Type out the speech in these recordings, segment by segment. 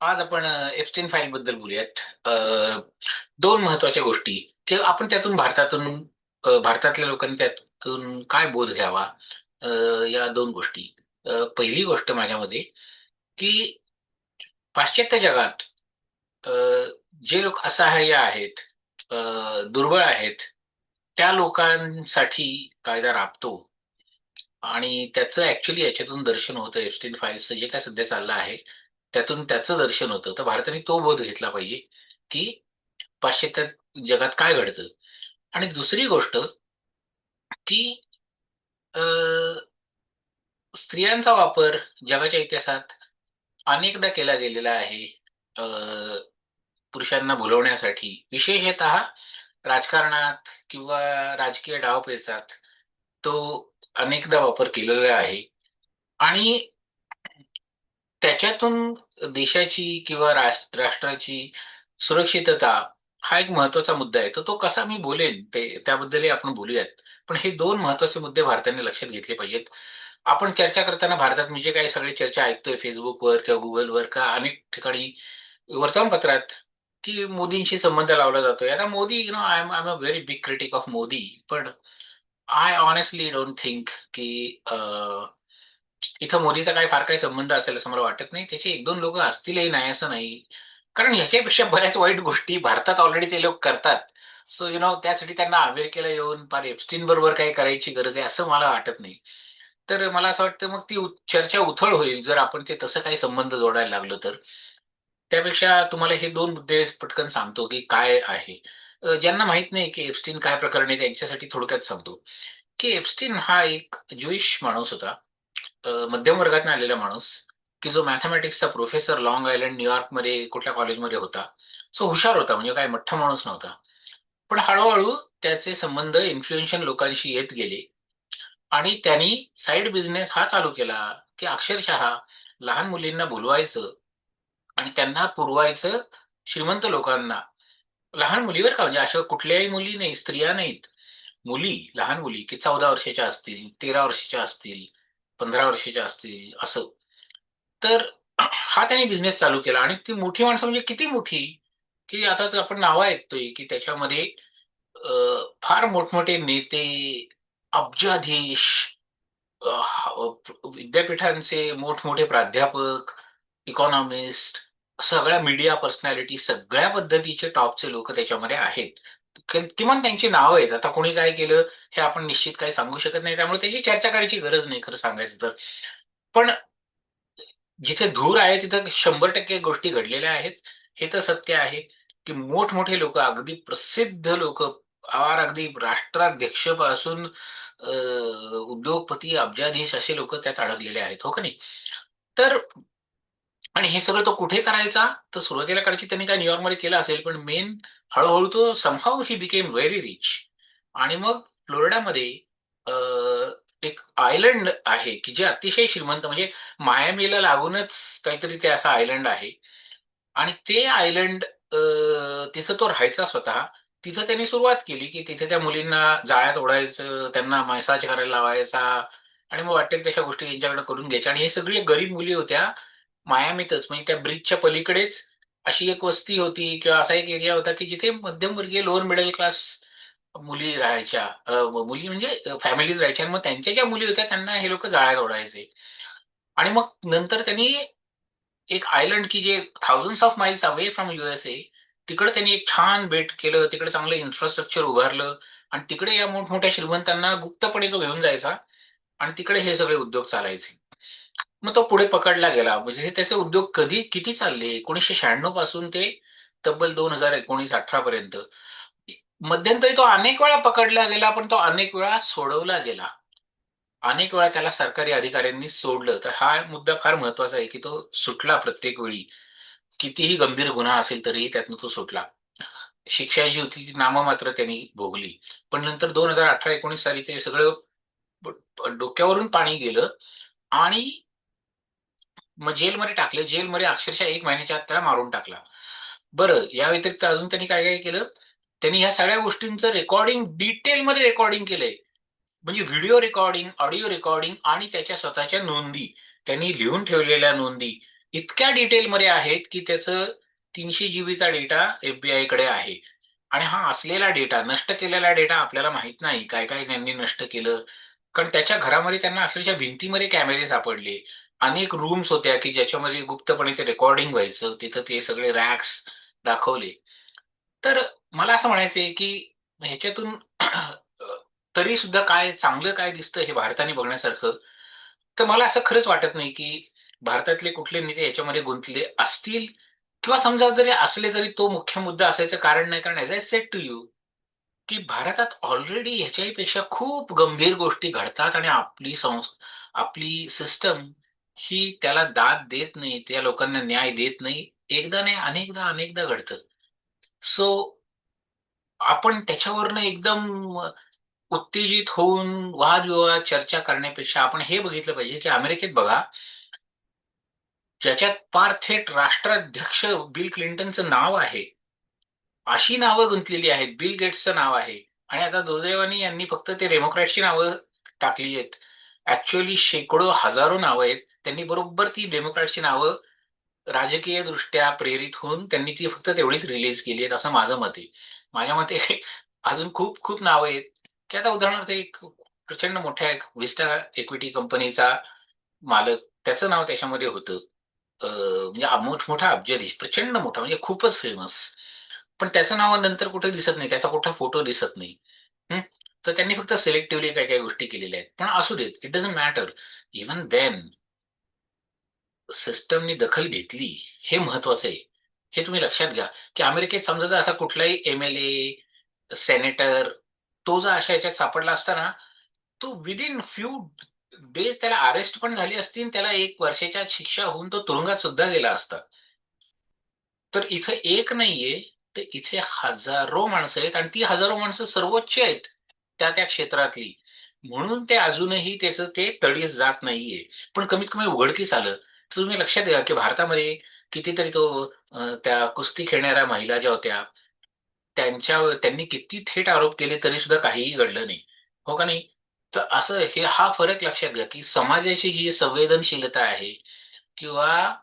आज आपण एफस्टीन फाईल बद्दल बोलूयात. अ, दोन महत्त्वाच्या गोष्टी. की आपण त्यातून भारतातून भारतातल्या लोकांनी त्यातून काय बोध घ्यावा या दोन गोष्टी. पहिली गोष्ट माझ्या की पाश्चात्य जगात जे लोक असहाय्य आहेत दुर्बळ आहेत त्या लोकांसाठी कायदा राबतो. आणि त्याचं ऍक्च्युली याच्यातून दर्शन होतं एफस्टीन फाईल्सचं जे काय सध्या चाललं आहे. त्यातून त्याचं दर्शन होतं. तर भारताने तो बोध घेतला पाहिजे की पाश्चात्य जगात काय घडतं. आणि दुसरी गोष्ट की स्त्रियांचा वापर जगाच्या इतिहासात अनेकदा केला गेलेला आहे. पुरुषांना भुलवण्यासाठी विशेषतः राजकारणात किंवा राजकीय डावपेचात तो अनेकदा वापर केलेला आहे. आणि त्याच्यातून देशाची किंवा राष्ट्र- राष्ट्राची सुरक्षितता हा एक महत्त्वाचा मुद्दा आहे. तर तो कसा मी बोलेन ते त्याबद्दलही आपण बोलूयात. पण हे दोन महत्त्वाचे मुद्दे भारताने लक्षात घेतले पाहिजेत. आपण चर्चा करताना भारतात मी जे काही सगळे चर्चा ऐकतोय फेसबुकवर किंवा गुगलवर का अनेक ठिकाणी वर्तमानपत्रात की मोदींशी संबंध लावला जातोय. आता Modi you know I am I am a very big critic of Modi पण आय ऑनेस्टली डोंट थिंक की इथं मोदीचा काही फार काही संबंध असेल असं मला वाटत नाही. त्याचे एक दोन लोक असतीलही नाही असं नाही. कारण ह्याच्यापेक्षा बऱ्याच वाईट गोष्टी भारतात ऑलरेडी ते लोक करतात. सो यु नो त्यासाठी त्यांना अमेरिकेला येऊन फार एप्स्टीन बरोबर काही करायची गरज आहे असं मला वाटत नाही. तर मला असं वाटतं मग ती चर्चा उथळ होईल जर आपण ते तसं काही संबंध जोडायला लागलो तर. त्यापेक्षा तुम्हाला हे दोन मुद्दे पटकन सांगतो की काय आहे. ज्यांना माहीत नाही की एप्स्टीन काय प्रकरण आहे त्यांच्यासाठी थोडक्यात सांगतो. की एप्स्टीन हा एक ज्युईश माणूस होता. मध्यम वर्गातून आलेला माणूस की जो मॅथमॅटिक्सचा प्रोफेसर लॉंग आयलंड न्यूयॉर्कमध्ये कुठल्या कॉलेजमध्ये होता. सो हुशार होता म्हणजे काय मठ्ठ माणूस नव्हता. पण हळूहळू त्याचे संबंध इन्फ्लुएन्शियल लोकांशी येत गेले. आणि त्यांनी साईड बिझनेस हा चालू केला की अक्षरशः लहान मुलींना बोलवायचं आणि त्यांना पुरवायचं श्रीमंत लोकांना. लहान मुलीवर का म्हणजे अशा कुठल्याही मुली नाही स्त्रिया नाहीत. मुली लहान मुली की चौदा वर्षाच्या असतील तेरा वर्षाच्या असतील पंधरा वर्षाच्या असतील असं. तर हा त्याने बिझनेस चालू केला आणि ती मोठी माणसं म्हणजे किती मोठी की आता आपण नावं ऐकतोय की त्याच्यामध्ये फार मोठमोठे नेते अब्जाधीश विद्यापीठांचे मोठमोठे प्राध्यापक इकॉनॉमिस्ट सगळ्या मीडिया पर्सनॅलिटी सगळ्या पद्धतीचे टॉपचे लोक त्याच्यामध्ये आहेत. किमान त्यांची नावं आहेत. आता कोणी काय केलं हे आपण निश्चित काही सांगू शकत नाही. त्यामुळे त्याची चर्चा करायची गरज नाही खरं सांगायचं तर. पण जिथे धूर आहे तिथं शंभर टक्के गोष्टी घडलेल्या आहेत. हे तर सत्य आहे की मोठमोठे लोक अगदी प्रसिद्ध लोक आवार अगदी राष्ट्राध्यक्षपासून अं, उद्योगपती अब्जाधीश असे लोक त्यात अडकलेले आहेत. हो का नाही? तर आणि हे सगळं तो कुठे करायचा? तर सुरुवातीला करायची त्यांनी काय न्यूयॉर्कमध्ये केलं असेल पण मेन हळूहळू तो somehow he became very rich आणि मग फ्लोरिडामध्ये एक आयलंड आहे की जे अतिशय श्रीमंत म्हणजे मायामीला लागूनच काहीतरी ते असं आयलंड आहे. आणि ते आयलंड तिथं तो राहायचा स्वतः. तिथं त्यांनी सुरुवात केली की तिथे त्या मुलींना जाळ्यात ओढायचं त्यांना मसाज करायला लावायचा. आणि मग वाटेल तशा गोष्टी त्यांच्याकडे करून घ्यायच्या. आणि हे सगळी गरीब मुली होत्या. मायामीतच म्हणजे त्या ब्रिजच्या पलीकडेच अशी एक वस्ती होती किंवा असा एक एरिया होता की जिथे मध्यमवर्गीय लोअर मिडल क्लास मुली राहायच्या. मुली म्हणजे फॅमिलीज राहायच्या आणि मग त्यांच्या ज्या मुली होत्या त्यांना हे लोक जाळ्यात ओढायचे आणि मग नंतर त्यांनी एक आयलंड की जे thousand of miles away from USA तिकडे त्यांनी एक छान बेट केलं तिकडे चांगलं इन्फ्रास्ट्रक्चर उभारलं आणि तिकडे या मोठमोठ्या श्रीमंतांना गुप्तपणे तो घेऊन जायचा आणि तिकडे हे सगळे उद्योग चालायचे. मग तो पुढे पकडला गेला. म्हणजे हे त्याचे उद्योग कधी किती चालले? एकोणीसशे शहाण्णवपासून ते तब्बल दोन हजार एकोणीस अठरा पर्यंत. मध्यंतरी तो अनेक वेळा पकडला गेला पण तो अनेक वेळा सोडवला गेला. अनेक वेळा त्याला सरकारी अधिकाऱ्यांनी सोडलं. तर हा मुद्दा फार महत्त्वाचा आहे की तो सुटला प्रत्येक वेळी. कितीही गंभीर गुन्हा असेल तरीही त्यातनं तो सुटला. शिक्षा जी होती ती नाममात्र त्यांनी भोगली. पण नंतर दोन हजार अठरा एकोणीस साली ते सगळं डोक्यावरून पाणी गेलं आणि मग जेलमध्ये टाकले. जेलमध्ये अक्षरशः एक महिन्याच्या आत त्याला मारून टाकला. बरं या व्यतिरिक्त अजून त्यांनी काय काय केलं? त्यांनी ह्या सगळ्या गोष्टींचं रेकॉर्डिंग डिटेलमध्ये रेकॉर्डिंग केलंय. म्हणजे व्हिडिओ रेकॉर्डिंग ऑडिओ रेकॉर्डिंग आणि त्याच्या स्वतःच्या नोंदी. त्यांनी लिहून ठेवलेल्या नोंदी इतक्या डिटेलमध्ये आहेत की त्याचं तीनशे जीबीचा डेटा एफबीआयकडे आहे. आणि हा असलेला डेटा नष्ट केलेला डेटा आपल्याला माहीत नाही. काय काय त्यांनी नष्ट केलं? कारण त्याच्या घरामध्ये त्यांना अक्षरशः भिंतीमध्ये कॅमेरे सापडले. अनेक रूम्स होत्या की ज्याच्यामध्ये गुप्तपणे ते रेकॉर्डिंग व्हायचं तिथं ते सगळे रॅक्स दाखवले. तर मला असं म्हणायचंय की ह्याच्यातून तरी सुद्धा काय चांगलं काय दिसतं हे भारताने बघण्यासारखं तर मला असं खरंच वाटत नाही की भारतातले कुठले नेते याच्यामध्ये गुंतले असतील किंवा समजा जरी असले तरी तो मुख्य मुद्दा असायचं कारण नाही. कारण as I said to you की भारतात ऑलरेडी ह्याच्याही पेक्षा खूप गंभीर गोष्टी घडतात आणि आपली संस आपली सिस्टम ही त्याला दाद देत नाही त्या लोकांना न्याय देत नाही. एकदा नाही अनेकदा अनेकदा घडतं. सो आपण त्याच्यावरनं एकदम उत्तेजित होऊन वादविवाद चर्चा करण्यापेक्षा आपण हे बघितलं पाहिजे की अमेरिकेत बघा ज्याच्यात पार थेट राष्ट्राध्यक्ष बिल क्लिंटनचं नाव आहे. अशी नावं गुंतलेली आहेत. बिल गेट्सचं नाव आहे. आणि आता दुर्दैवाने यांनी फक्त ते डेमोक्रॅटची नावं टाकली आहेत. ऍक्च्युअली शेकडो हजारो नावं आहेत. त्यांनी बरोबर ती डेमोक्रॅटची नावं राजकीय दृष्ट्या प्रेरित होऊन त्यांनी ती फक्त तेवढीच रिलीज केली आहेत असं माझं मत आहे. माझ्या मते अजून खूप खूप नावं आहेत. की आता उदाहरणार्थ एक प्रचंड मोठ्या विस्टा इक्विटी कंपनीचा मालक त्याचं नाव त्याच्यामध्ये होतं. म्हणजे मोठमोठा अब्जाधीश प्रचंड मोठा म्हणजे खूपच फेमस पण त्याचं नाव नंतर कुठे दिसत नाही त्याचा कुठला फोटो दिसत नाही. तर त्यांनी फक्त सिलेक्टिव्हली काही काही गोष्टी केलेल्या आहेत. पण असू देत it doesn't matter even then सिस्टमनी दखल घेतली हे महत्वाचं आहे. हे तुम्ही लक्षात घ्या की अमेरिकेत समजा असा कुठलाही एम एल ए सेनेटर तो जर अशा याच्यात सापडला असता ना तो विदिन फ्यू डेज त्याला अरेस्ट पण झाली असती त्याला एक वर्षाच्या शिक्षा होऊन तो तुरुंगात सुद्धा गेला असता. तर इथं एक नाहीये तर इथे हजारो माणसं आहेत आणि ती हजारो माणसं सर्वोच्च आहेत त्या त्या क्षेत्रातली. म्हणून ते अजूनही त्याचं ते तडीस जात नाहीये. पण कमीत कमी उघडकीस आलं. तुम्ही लक्षात घ्या की भारतामध्ये कितीतरी तो त्या कुस्ती खेळणाऱ्या महिला ज्या होत्या त्यांच्या त्यांनी किती थेट आरोप केले तरी सुद्धा काहीही घडलं नाही. हो का नाही? तर असं हे हा फरक लक्षात घ्या की समाजाची जी संवेदनशीलता आहे किंवा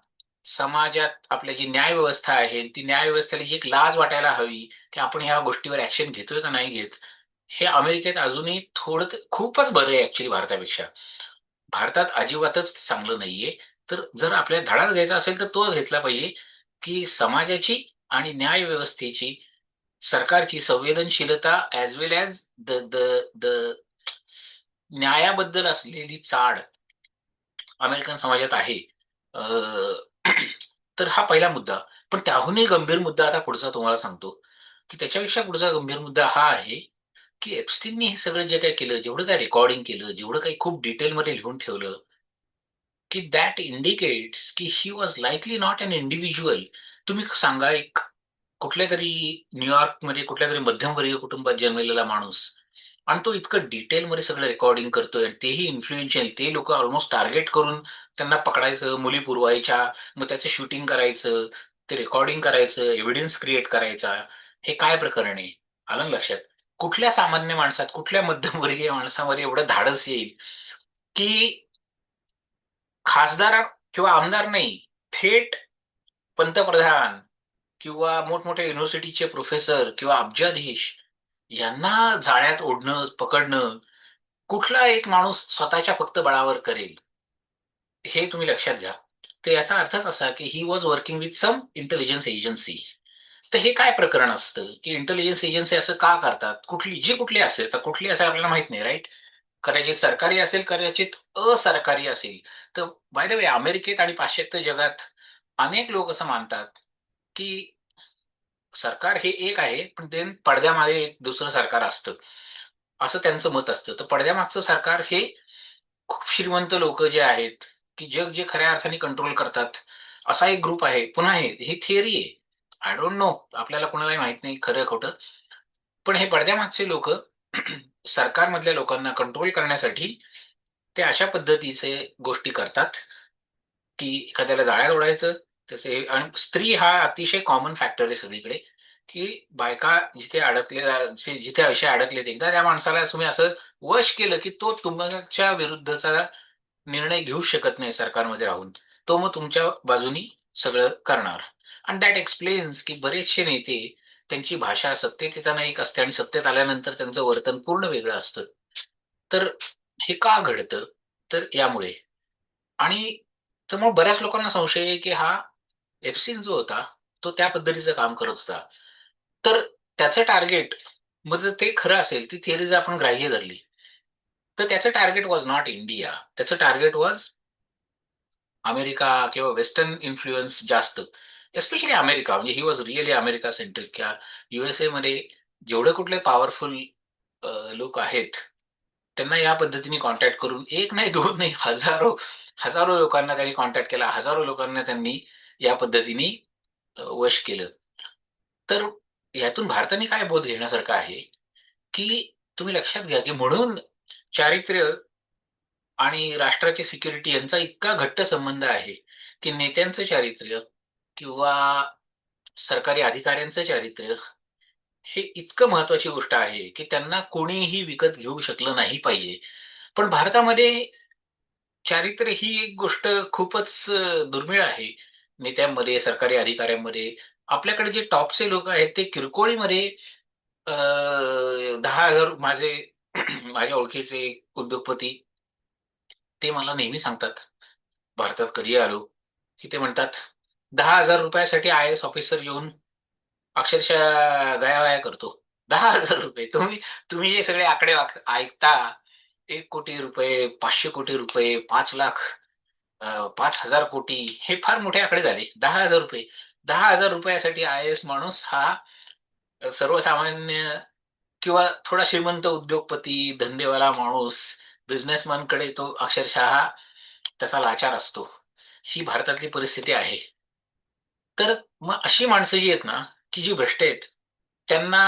समाजात आपल्या जी न्याय व्यवस्था आहे ती न्याय व्यवस्थेला जी एक लाज वाटायला हवी की आपण ह्या गोष्टीवर ऍक्शन घेतोय का नाही घेत हे अमेरिकेत अजूनही थोडं खूपच बरं आहे ऍक्च्युली भारतापेक्षा. भारतात अजिबातच चांगलं नाहीये. तर जर आपल्याला धडाच घ्यायचा असेल तर तो घेतला पाहिजे की समाजाची आणि न्याय व्यवस्थेची सरकारची संवेदनशीलता as well as the the the न्यायाबद्दल असलेली चाड अमेरिकन समाजात आहे. तर हा पहिला मुद्दा. पण त्याहूनही गंभीर मुद्दा आता पुढचा तुम्हाला सांगतो. की त्याच्यापेक्षा पुढचा गंभीर मुद्दा हा आहे की एप्स्टिननी हे सगळं जे काय केलं जेवढं काय रेकॉर्डिंग केलं जेवढं काही खूप डिटेलमध्ये लिहून ठेवलं की दॅट इंडिकेट्स की he was likely not an individual तुम्ही सांगा एक कुठल्या तरी न्यूयॉर्कमध्ये कुठल्या तरी मध्यमवर्गीय कुटुंबात जन्मलेला माणूस आणि तो इतकं डिटेलमध्ये सगळं रेकॉर्डिंग करतोय तेही इन्फ्लुएन्शियल ते लोक ऑलमोस्ट टार्गेट करून त्यांना पकडायचं मुली पुरवायच्या मग त्याचं शूटिंग करायचं ते रेकॉर्डिंग करायचं एव्हिडन्स क्रिएट करायचा. हे काय प्रकरण आहे? आलं लक्षात? कुठल्या सामान्य माणसात कुठल्या मध्यमवर्गीय माणसामध्ये एवढं धाडस येईल की खासदार किंवा आमदार नाही थेट पंतप्रधान किंवा मोठमोठ्या युनिव्हर्सिटीचे प्रोफेसर किंवा अब्जाधीश यांना जाळ्यात ओढणं पकडणं कुठला एक माणूस स्वतःच्या फक्त बळावर करेल हे तुम्ही लक्षात घ्या. तर याचा अर्थच असा की he was working with some intelligence agency तर हे काय प्रकरण असतं? की इंटेलिजन्स एजन्सी असं का करतात? कुठली जी कुठली असेल तर कुठली असेल आपल्याला माहीत नाही राईट कदाचित सरकारी असेल कदाचित असरकारी असेल. तर बाय द वे अमेरिकेत आणि पाश्चात्य जगात अनेक लोक असं मानतात की सरकार हे एक आहे पण ते पडद्यामागे एक दुसरं सरकार असतं. असं त्यांचं मत असतं. तर पडद्यामागचं सरकार हे खूप श्रीमंत लोक जे आहेत की जग जे खऱ्या अर्थाने कंट्रोल करतात असा एक ग्रुप आहे. पुन्हा हे ही थिअरी आहे. आय डोंट नो आपल्याला कोणालाही माहीत नाही खरं खोटं. पण हे पडद्यामागचे लोक सरकारमधल्या लोकांना कंट्रोल करण्यासाठी ते अशा पद्धतीचे गोष्टी करतात की एखाद्याला जाळ्यात ओढायचं तसे आणि स्त्री हा अतिशय कॉमन फॅक्टर आहे सगळीकडे की बायका जिथे अडकलेला जिथे असे अडकलेत एकदा त्या माणसाला तुम्ही असं वश केलं की तो तुमच्या विरुद्धचा निर्णय घेऊ शकत नाही सरकारमध्ये राहून तो मग तुमच्या बाजूनी सगळं करणार. आणि दॅट एक्सप्लेन्स की बरेचसे नेते त्यांची भाषा सत्तेत येताना एक असते आणि सत्तेत आल्यानंतर त्यांचं वर्तन पूर्ण वेगळं असतं. तर हे का घडतं? तर यामुळे. आणि तर मग बऱ्याच लोकांना संशय आहे की हा एफसीन जो होता तो त्या पद्धतीचं काम करत होता. तर त्याचं टार्गेट मग जर ते खरं असेल ती थिअरी जर आपण ग्राह्य धरली तर त्याचं टार्गेट वॉज नॉट इंडिया त्याचं टार्गेट वॉज अमेरिका किंवा वेस्टर्न इन्फ्लुएन्स जास्त. एस्पेशली अमेरिका म्हणजे he was really America centric किंवा युएसए मध्ये जेवढे कुठले पॉवरफुल लोक आहेत त्यांना या पद्धतीने कॉन्टॅक्ट करून एक नाही दोन नाही हजारो हजारो लोकांना त्यांनी कॉन्टॅक्ट केला. हजारो लोकांना त्यांनी या पद्धतीने वश केलं. तर यातून भारताने काय बोध घेण्यासारखं आहे की तुम्ही लक्षात घ्या की म्हणून चारित्र्य आणि राष्ट्राची सिक्युरिटी यांचा इतका घट्ट संबंध आहे की नेत्यांचं चारित्र्य किंवा सरकारी अधिकाऱ्यांचं चारित्र्य हे इतकं महत्वाची गोष्ट आहे की त्यांना कोणीही विकत घेऊ शकलं नाही पाहिजे. पण भारतामध्ये चारित्र्य ही एक गोष्ट खूपच दुर्मिळ आहे. नेत्यांमध्ये सरकारी अधिकाऱ्यांमध्ये आपल्याकडे जे टॉपचे लोक आहेत ते किरकोळीमध्ये दहा हजार माझे माझ्या ओळखीचे उद्योगपती ते मला नेहमी सांगतात. भारतात कधी आलो की ते म्हणतात दहा हजार रुपयासाठी आय एस ऑफिसर येऊन अक्षरशः गयावया करतो. दहा हजार रुपये. तुम्ही तुम्ही जे सगळे आकडे ऐकता एक कोटी रुपये पाचशे कोटी रुपये पाच लाख पाच हजार कोटी हे फार मोठे आकडे झाले. दहा हजार रुपये. दहा हजार रुपयासाठी आय एस माणूस हा सर्वसामान्य किंवा थोडा श्रीमंत उद्योगपती धंदेवाला माणूस बिझनेसमॅनकडे तो अक्षरशः त्याचा लाचार असतो. ही भारतातली परिस्थिती आहे. तर मग अशी माणसं जी आहेत ना की जी भ्रष्ट आहेत त्यांना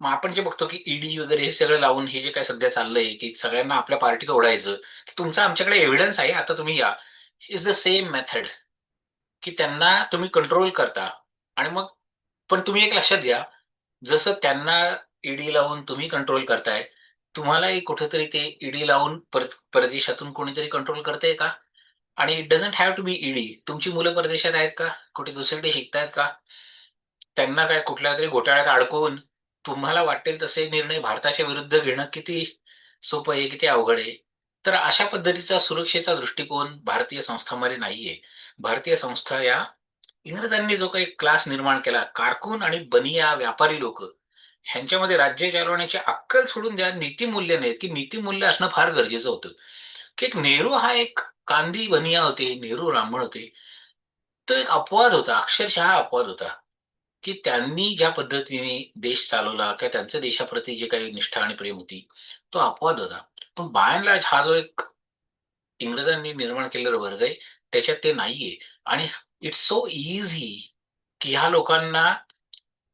मग आपण जे बघतो की ईडी वगैरे हे सगळं लावून हे जे काय सध्या चाललंय की सगळ्यांना आपल्या पार्टीत ओढायचं तुमचा आमच्याकडे एव्हिडन्स आहे आता तुम्ही या. इज द सेम मेथड की त्यांना तुम्ही कंट्रोल करता. आणि मग पण तुम्ही एक लक्षात घ्या जसं त्यांना ईडी लावून तुम्ही कंट्रोल करताय तुम्हालाही कुठेतरी ते ईडी लावून परदेशातून कोणीतरी कंट्रोल करते का? आणि it doesn't have to be ED तुमची मुलं परदेशात आहेत का? कुठे दुसरीकडे शिकतायत का? त्यांना काय कुठल्या तरी घोटाळ्यात अडकवून तुम्हाला वाटेल तसे निर्णय भारताच्या विरुद्ध घेणं किती सोपं आहे किती अवघड आहे? तर अशा पद्धतीचा सुरक्षेचा दृष्टिकोन भारतीय संस्थांमध्ये नाहीये. भारतीय संस्था या इंग्रजांनी जो काही क्लास निर्माण केला कारकून आणि बनिया व्यापारी लोक ह्यांच्यामध्ये राज्य चालवण्याची अक्कल सोडून द्या नीतिमूल्य नाहीत. की नीतिमूल्य असणं फार गरजेचं होतं. की एक नेहरू हा एक कांदी बनिया होते नेहरू ब्राह्मण होते. तो एक अपवाद होता अक्षरशः अपवाद होता की त्यांनी ज्या पद्धतीने देश चालवला किंवा त्यांच्या देशाप्रती जे काही निष्ठा आणि प्रेम होती तो अपवाद होता. पण बायनला हा जो एक इंग्रजांनी निर्माण केलेला वर्ग आहे त्याच्यात ते नाहीये. आणि इट्स सो इझी की ह्या लोकांना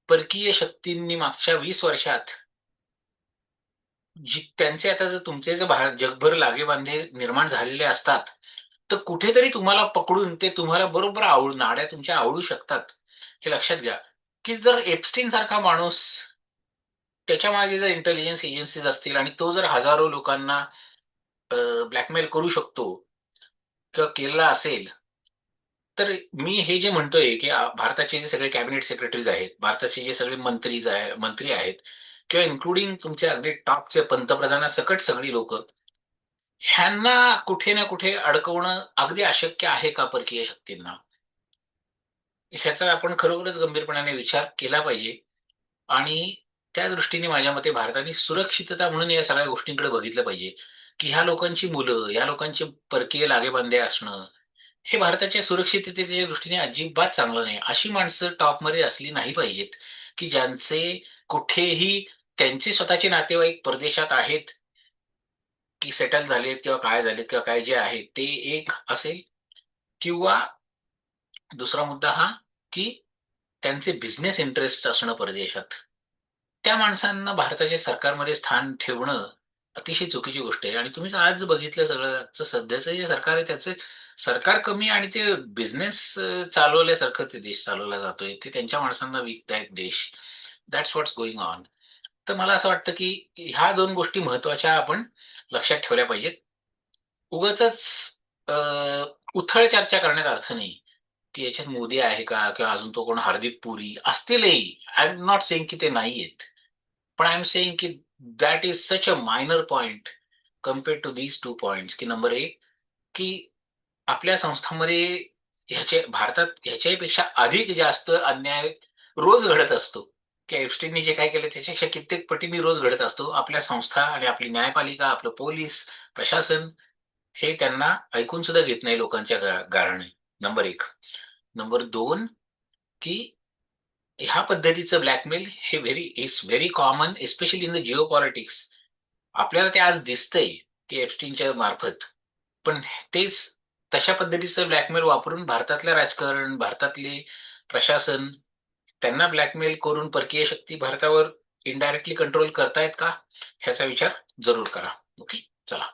परकीय शक्तींनी मागच्या वीस वर्षात त्यांचे आता जर तुमचे जर भारत जगभर लागेबांधे निर्माण झालेले असतात तर कुठेतरी तुम्हाला पकडून ते तुम्हाला बरोबर आवड नाड्या तुमच्या आवडू शकतात. हे लक्षात घ्या. की जर एप्स्टीन सारखा माणूस त्याच्यामागे जर इंटेलिजन्स एजन्सीज असतील आणि तो जर हजारो लोकांना ब्लॅकमेल करू शकतो किंवा केलेला असेल तर मी हे जे म्हणतोय की भारताचे जे सगळे कॅबिनेट सेक्रेटरीज आहेत भारताचे जे सगळे मंत्री मंत्री आहेत किंवा इन्क्लुडिंग तुमचे अगदी टॉपचे पंतप्रधाना सकट सगळी लोक ह्यांना कुठे ना कुठे अडकवणं अगदी अशक्य आहे का परकीय शक्तींना? ह्याचा आपण खरोखरच गंभीरपणाने विचार केला पाहिजे. आणि त्या दृष्टीने माझ्या मते भारताने सुरक्षितता म्हणून या सगळ्या गोष्टींकडे बघितलं पाहिजे. की ह्या लोकांची मुलं ह्या लोकांचे परकीय लागेबांधे असणं हे भारताच्या सुरक्षिततेच्या दृष्टीने अजिबात चांगलं नाही. अशी माणसं टॉपमध्ये असली नाही पाहिजेत. की ज्यांचे कुठेही त्यांचे स्वतःचे नातेवाईक परदेशात आहेत की सेटल झालेत किंवा काय झालेत किंवा काय जे आहे ते एक असेल किंवा दुसरा मुद्दा हा की त्यांचे बिझनेस इंटरेस्ट असणं परदेशात. त्या माणसांना भारताच्या सरकारमध्ये स्थान ठेवणं अतिशय चुकीची गोष्ट आहे. आणि तुम्ही आज बघितलं सगळं सध्याचं जे सरकार आहे त्याचे सरकार कमी आणि ते बिझनेस चालवल्यासारखं ते देश चालवला जातोय. ते त्यांच्या माणसांना विकतायत देश. दॅट्स व्हॉट्स गोइंग ऑन तर मला असं वाटतं की ह्या दोन गोष्टी महत्त्वाच्या आपण लक्षात ठेवल्या पाहिजेत. उगच उथळ चर्चा करण्यात अर्थ नाही की याच्यात मोदी आहे का किंवा अजून तो कोण हार्दिक पुरी असतीलही. आय एम नॉट सेईंग की ते नाही आहेत पण आय एम सेईंग की that is such a minor point compare to these two point की नंबर एक की आपल्या संस्थांमध्ये ह्याचे भारतात ह्याच्यापेक्षा अधिक जास्त अन्याय रोज घडत असतो. की एफस्टीननी जे काय केलं त्याच्यापेक्षा कित्येक पटीने रोज घडत असतो. आपल्या संस्था आणि आपली न्यायपालिका आपलं पोलीस प्रशासन हे त्यांना ऐकून सुद्धा घेत नाही लोकांच्या गा- गाराणे नंबर एक. नंबर दोन की ह्या पद्धतीचं ब्लॅकमेल हे very it's very common especially in the geopolitics आपल्याला ते आज दिसतंय की एफस्टीनच्या मार्फत. पण तेच तशा पद्धतीचं ब्लॅकमेल वापरून भारतातलं राजकारण भारतातले प्रशासन त्यांना ब्लॅकमेल करून परकीय शक्ती भारतावर इनडायरेक्टली कंट्रोल करतायत का? ह्याचा विचार जरूर करा. ओके चला.